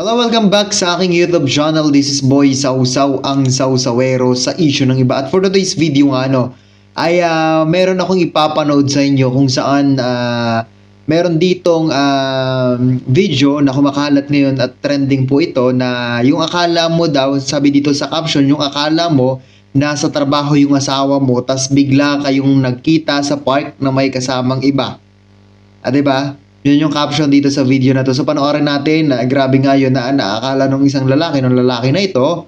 Hello, welcome back sa aking YouTube channel. This is Boy Sausaw, ang Sausawero sa issue ng iba. At for today's video nga, ano, ay ah, meron akong ipapanood sa inyo kung saan ah, meron ditong ah, video na kumakalat ngayon at trending po ito na yung akala mo daw, sabi dito sa caption, yung akala mo nasa trabaho yung asawa mo tas bigla kayong nagkita sa park na may kasamang iba. Ah, 'di ba? Yun yung caption dito sa video na to. So panoorin natin na grabe nga yun na naakala nung isang lalaki, nung lalaki na ito,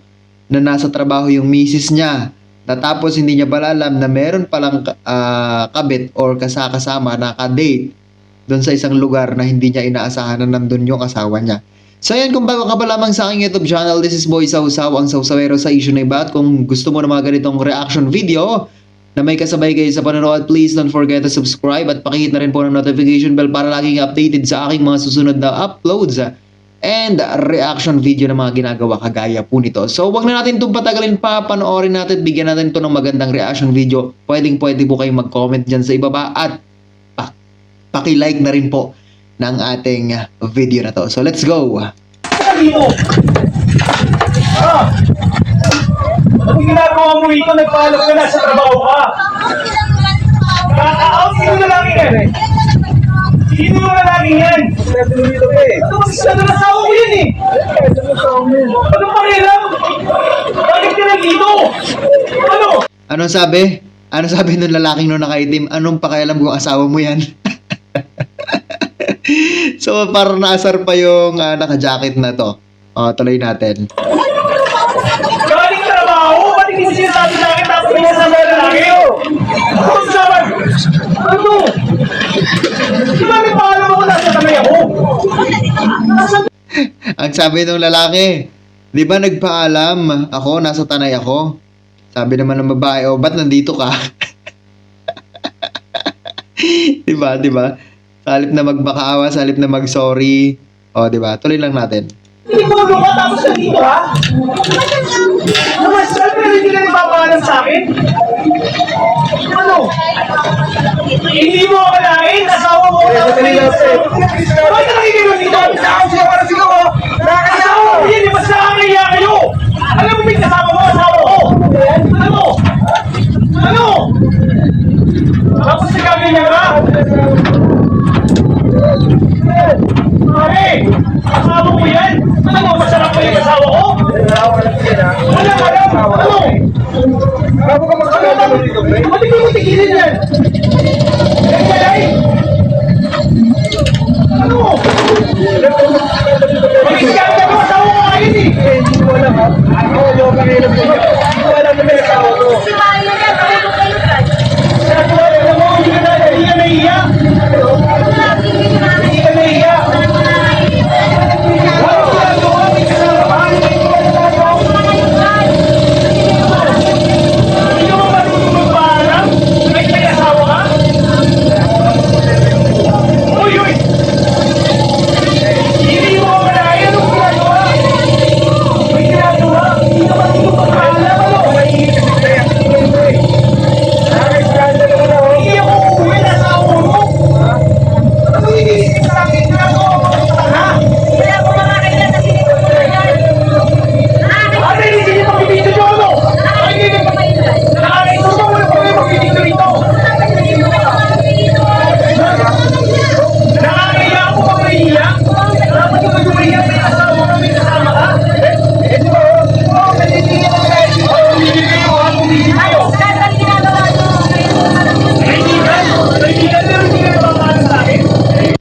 na nasa trabaho yung misis niya. Natapos hindi niya pala alam na meron palang ah, kabit or kasakasama na ka-date doon sa isang lugar na hindi niya inaasahan na nandun yung asawa niya. So yan, kung bago ka pa lamang sa aking YouTube channel, this is Boy Sausaw, ang Sausawero sa issue na iba. At kung gusto mo ng mga ganitong reaction video, na may kasabay kayo sa panonood, please don't forget to subscribe at pakihit na rin po ng notification bell para laging updated sa aking mga susunod na uploads and reaction video na mga ginagawa kagaya po nito. So, wag na natin itong patagalin pa, panoorin natin, bigyan natin ito ng magandang reaction video. Pwedeng pwede po kayo mag-comment dyan sa ibaba at pa paki-like na rin po ng ating video na to. So, let's go! Sabi mo! Ano mo rito? Nagpaalam ka na sa trabaho ka! Kaka-out! Sino na lang yan? Sino na lang yan? Ito kasi sa na asawa ko yan eh! Anong pakialam? Bakit ka nandito? Ano? Anong sabi? Ano sabi nung lalaking nung nakaitim? Anong pakialam kung asawa mo yan? so, parang naasar pa yung ah, naka-jacket na to. O, tuloy natin. Ba't hindi sinasabi sa akin tapos hindi sa mga lalaki? Ano sabi? Ano? Di ba may paalam ako nasa kamay ako? Ang sabi nung lalaki, di ba nagpaalam ako, nasa tanay ako? Sabi naman ng babae, o ba't nandito ka? di ba, di ba? Sa halip na magmakaawa, sa halip na mag-sorry. O, di ba? Tuloy lang natin. Hindi ko magawa tapos nandito ha? Naman, sir, ka nakikinig dito? Asawa siya para sigaw ha? Asawa mo yan, di ba sa kaya kayo? Alam mo may kasama mo, asawa ko? Ano? Ano? Tapos nagkaganyan ka? Pare, asawa ko yan? Ano, masarap yung asawa ko? Wala ka lang. Ano? Bago ka magkakalo dito, pre? Ba't ikaw yung tigilin yan? Yan balay? Ano? Mag-iskanda ko, asawa ko ngayon eh. Hindi ko alam ha. Ako, hindi ko pangilam ko. Hindi ko alam na may asawa ko. Sabi ko, alam mo, hindi ka na, hindi ka naiiyak. Hindi ka naiiyak. Ano ginagawa? May kasama ka? Hindi ka ba marunong magpaalam? Kahit may asawa ka? Uy, uy! Hindi mo ako malayan. Anong ginagawa? May ginagawa? Hindi ka marunong magpaalam. Ano? Hindi ako uuwi na sa ako mo. Ano iniisip sa akin? Ginagawa mo ng tanga? Ate, hindi niyo pag-ibig nyo, ano? Nakikinig. Nakakaito ba? Wala pa kayo mag-ibig dito. Nakakaya ako pag naiiyak. Dapat yung mag-umiyak may asawa ka, may kasama ka. Eh, di ba? Oo, pwede ako kahit dito. Pumili kayo, ha? Pumili kayo. Kaibigan? Kaibigan pero hindi kayo mapapaan sa akin.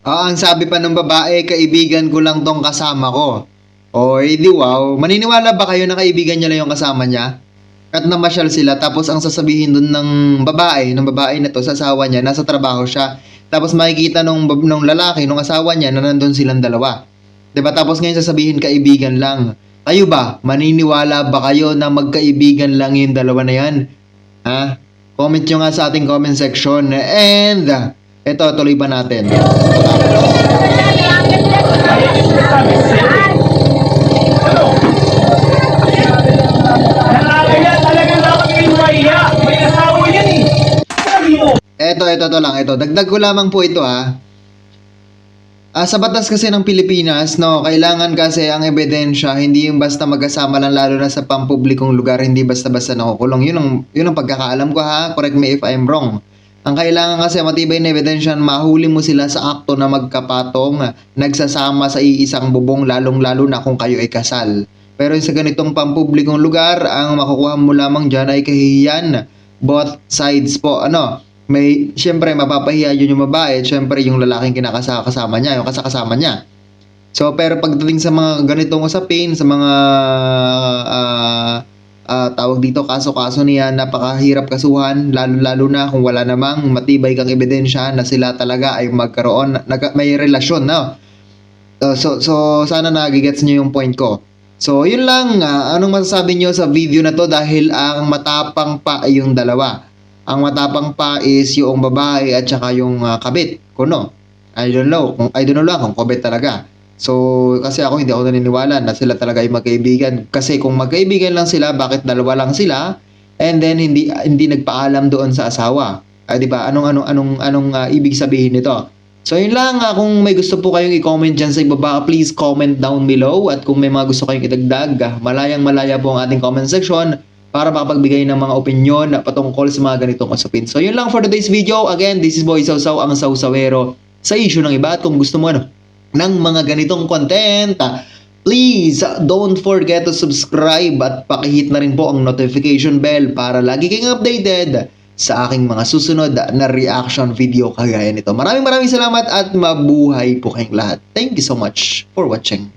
Ah, ang sabi pa ng babae, kaibigan ko lang tong kasama ko. O, eh, di wow. Maniniwala ba kayo na kaibigan niya lang yung kasama niya? At namasyal sila, tapos ang sasabihin dun ng babae, ng babae na to, sa asawa niya, nasa trabaho siya. Tapos makikita nung, nung lalaki, nung asawa niya, na nandun silang dalawa. ba Tapos ngayon sasabihin kaibigan lang. Kayo ba? Maniniwala ba kayo na magkaibigan lang yung dalawa na yan? Ha? Comment nyo nga sa ating comment section. And, eto, tuloy pa natin. Ano? Nakakaya talagang dapat kayo maiiyak. May asawa yan eh. Sabi mo. Eto, eto, to lang. Ito, dagdag ko lamang po ito ha. Ah, sa batas kasi ng Pilipinas, no, kailangan kasi ang ebidensya hindi yung basta magkasama lang lalo na sa pampublikong lugar, hindi basta-basta nakukulong. Yun ang yun ang pagkakaalam ko ha. Correct me if I'm wrong. Ang kailangan kasi matibay na ebidensya, mahuli mo sila sa akto na magkapatong, nagsasama sa iisang bubong lalong-lalo na kung kayo ay kasal. Pero sa ganitong pampublikong lugar, ang makukuha mo lamang dyan ay kahihiyan. Both sides po, ano, may, syempre, mapapahiya yun yung babae, syempre, yung lalaking kinakasama niya, yung kasakasama niya. So, pero pagdating sa mga ganitong usapin, sa mga ah, ah, tawag dito, kaso-kaso niya, napakahirap kasuhan, lalo-lalo na kung wala namang matibay kang ebidensya na sila talaga ay magkaroon, nag, may relasyon, no? Uh, so, so, sana nagigets niyo yung point ko. So, yun lang. ah, anong masasabi niyo sa video na to dahil ang matapang pa ay yung dalawa. Ang matapang pa is yung babae at saka yung ah, kabit. Kuno. I don't know. I don't know lang kung kabit talaga. So, kasi ako hindi ako naniniwala na sila talaga ay magkaibigan. Kasi kung magkaibigan lang sila, bakit dalawa lang sila? And then hindi hindi nagpaalam doon sa asawa. Ah, 'di ba? Anong anong anong anong ah, ibig sabihin nito? So yun lang, ah, kung may gusto po kayong i-comment dyan sa ibaba, please comment down below. At kung may mga gusto kayong idagdag, ah, malayang malaya po ang ating comment section para makapagbigay ng mga opinion patungkol sa mga ganitong usapin. So yun lang for today's video. Again, this is Boy Sausaw, ang Sausawero sa issue ng iba. At kung gusto mo ano, ng mga ganitong content, ah, please ah, don't forget to subscribe at pakihit na rin po ang notification bell para lagi kayong updated sa aking mga susunod na reaction video kagaya nito. Maraming maraming salamat at mabuhay po kayong lahat. Thank you so much for watching.